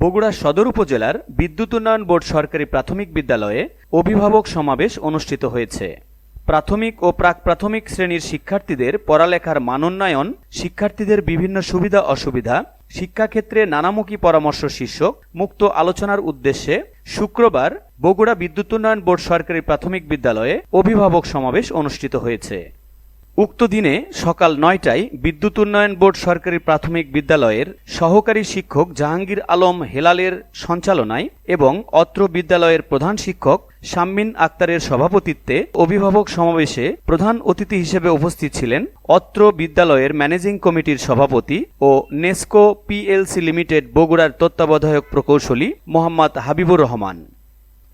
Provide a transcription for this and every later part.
বগুড়া সদর উপজেলার বিদ্যুৎ উন্নয়ন বোর্ড সরকারি প্রাথমিক বিদ্যালয়ে অভিভাবক সমাবেশ অনুষ্ঠিত হয়েছে। প্রাথমিক ও প্রাক প্রাথমিক শ্রেণির শিক্ষার্থীদের পড়ালেখার মানোন্নয়ন, শিক্ষার্থীদের বিভিন্ন সুবিধা অসুবিধা, শিক্ষাক্ষেত্রে নানামুখী পরামর্শ শীর্ষক মুক্ত আলোচনার উদ্দেশ্যে শুক্রবার বগুড়া বিদ্যুৎ উন্নয়ন বোর্ড সরকারি প্রাথমিক বিদ্যালয়ে অভিভাবক সমাবেশ অনুষ্ঠিত হয়েছে। উক্ত দিনে সকাল নয়টায় বিদ্যুৎ উন্নয়ন বোর্ড সরকারি প্রাথমিক বিদ্যালয়ের সহকারী শিক্ষক জাহাঙ্গীর আলম হেলালের সঞ্চালনায় এবং অত্র বিদ্যালয়ের প্রধান শিক্ষক শাম্মিন আক্তারের সভাপতিত্বে অভিভাবক সমাবেশে প্রধান অতিথি হিসেবে উপস্থিত ছিলেন অত্র বিদ্যালয়ের ম্যানেজিং কমিটির সভাপতি ও নেস্কো পিএলসি লিমিটেড বগুড়ার তত্ত্বাবধায়ক প্রকৌশলী মোহাম্মদ হাবিবুর রহমান।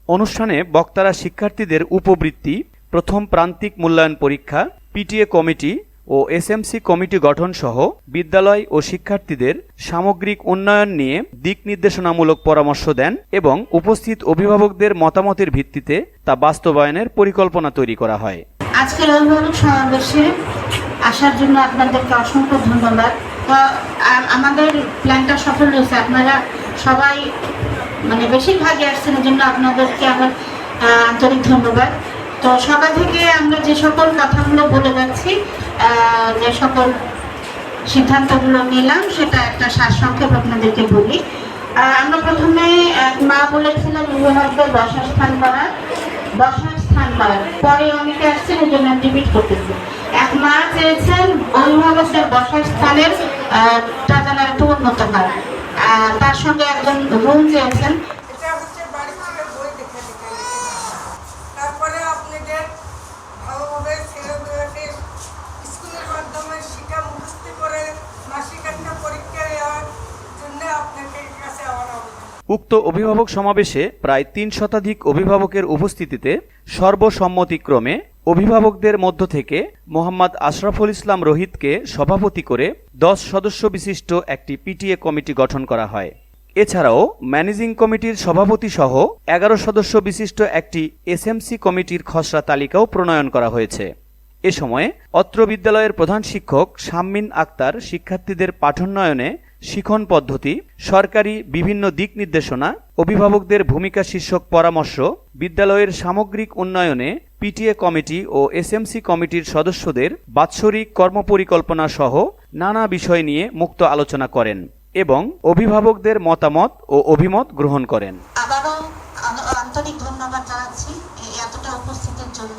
অনুষ্ঠানে বক্তারা শিক্ষার্থীদের উপবৃত্তি, প্রথম প্রান্তিক মূল্যায়ন পরীক্ষা পিটিএ কমিটি ও এসএমসি কমিটি গঠন সহ বিদ্যালয় ও শিক্ষার্থীদের সামগ্রিক উন্নয়ন নিয়ে দিক নির্দেশনামূলক পরামর্শ দেন এবং উপস্থিত অভিভাবকদের মতামতের ভিত্তিতে তা বাস্তবায়নের পরিকল্পনা তৈরি করা হয়। আজকের অভিভাবক সমাবেশে আসার জন্য আপনাদেরকে অসংখ্য ধন্যবাদ। আমাদের প্ল্যানটা সফল হয়েছে। আপনারা সবাই মানে বেশিরভাগই আসছেন জন্য আপনাদেরকে আমার আন্তরিক ধন্যবাদ। তো সকাল থেকে আমরা যে সকল কথাগুলো বলে যাচ্ছি যে সকল সিদ্ধান্তগুলো নিলাম সেটা একটা সারসংক্ষেপ আপনাদেরকে বলি। আমরা প্রথমে মা বলেছিলাম অভিভাবকদের বসার স্থান করা। বসার স্থান করা পরে অনেকে আসছেন এই জন্য রিপিট করতেছি এক মা চেয়েছেন অভিভাবকদের বসার স্থানের আহ, টা যেন একটু উন্নত হয়। তার সঙ্গে একজন রুম চেয়েছেন উক্ত অভিভাবক সমাবেশে প্রায় তিন শতাধিক অভিভাবকের উপস্থিতিতে সর্বসম্মতিক্রমে অভিভাবকদের মধ্য থেকে মোহাম্মদ আশরাফুল ইসলাম রোহিতকে সভাপতি করে দশ সদস্য বিশিষ্ট একটি পিটিএ কমিটি গঠন করা হয়। এছাড়াও ম্যানেজিং কমিটির সভাপতি সহ এগারো সদস্য বিশিষ্ট একটি এসএমসি কমিটির খসড়া তালিকাও প্রণয়ন করা হয়েছে। এ সময় অত্র বিদ্যালয়ের প্রধান শিক্ষক শাম্মিন আক্তার শিক্ষার্থীদের পাঠোন্নয়নে শিখন পদ্ধতি, সরকারি বিভিন্ন দিক নির্দেশনা, অভিভাবকদের ভূমিকা শীর্ষক পরামর্শ, বিদ্যালয়ের সামগ্রিক উন্নয়নে পিটিএ কমিটি ও এসএমসি কমিটির সদস্যদের বাৎসরিক কর্মপরিকল্পনা সহ নানা বিষয় নিয়ে মুক্ত আলোচনা করেন এবং অভিভাবকদের মতামত ও অভিমত গ্রহণ করেন। আবারও আন্তরিক ধন্যবাদ জানাচ্ছি এতটা উপস্থিতির জন্য।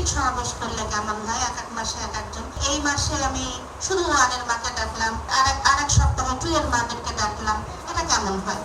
ভিত্তিক সমাবেশ করলে কেমন হয় এক এক মাসে এক একজন। এই মাসে আমি শুধু ওয়ানের মাকে ডাকলাম, আর এক সপ্তাহে টু এর মাদেরকে ডাকলাম। এটা কেমন হয়?